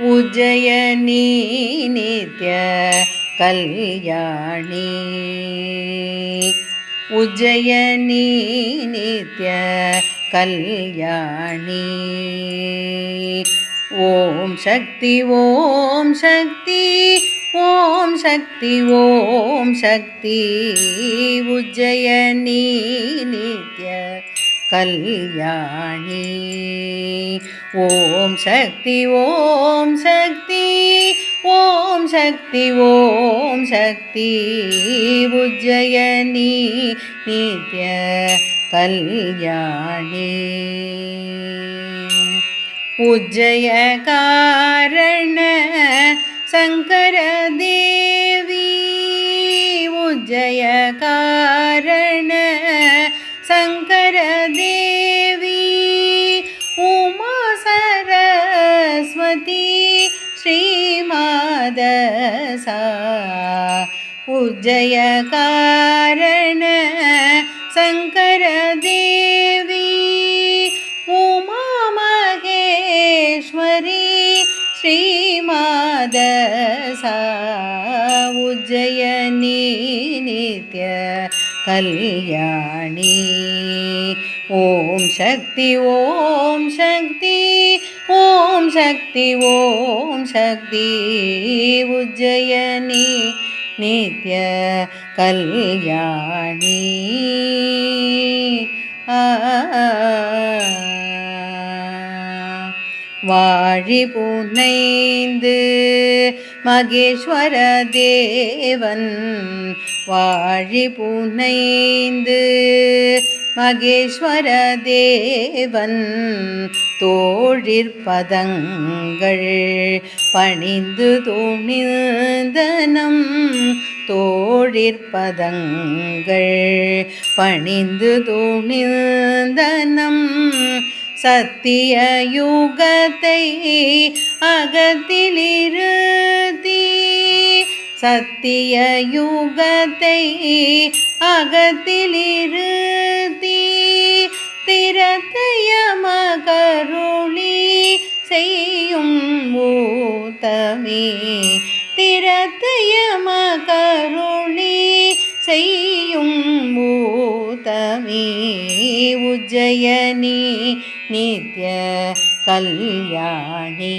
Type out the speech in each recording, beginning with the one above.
उज्जयनी नित्य कल्याणी उज्जयनी नित्य कल्याणी ॐ शक्ति ॐ शक्ति ॐ शक्ति ॐ शक्ति उज्जयनी नित्य कल्याणी। ॐ शक्ति ॐ शक्ति ॐ शक्ति ॐ शक्ति। उज्जयनी नित्य कल्याणी। उज्जयकारण शङ्करदेवी उज्जयकारण सरस्वती श्रीमादसा उज्जयकारण शङ्करदेवी उमा महेश्वरी श्रीमादसा उज्जयनी नित्य கல்யாணி. ஓம் சக்தி ஓம் சக்தி ஓம் சக்தி ஓம் சக்தி. உஜ்ஜயனி நித்ய கல்யாணி. வாழி புனைந்து மகேஸ்வர தேவன் வாழி புனைந்து மகேஸ்வர தேவன் தோழிற்பதங்கள் பணிந்து துணிந்தனம் தோழிற்பதங்கள் பணிந்து துணிந்தனம் சத்திய யுகத்தை அகத்திலிருத்தி சத்திய யுகத்தை அகத்திலிருத்தி திரத்தைய மகருளி செய்யும் மூத்தமே திரத்தைய மகருளி செய்யும் பூதமே உஜ்ஜயனி நித்ய கல்யாணி.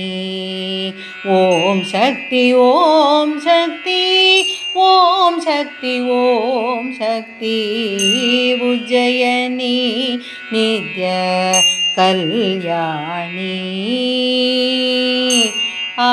ஓம் சக்தி ஓம் சக்தி ஓம் சக்தி ஓம் சக்தி உஜ்ஜயனி நித்ய கல்யாணி. ஆ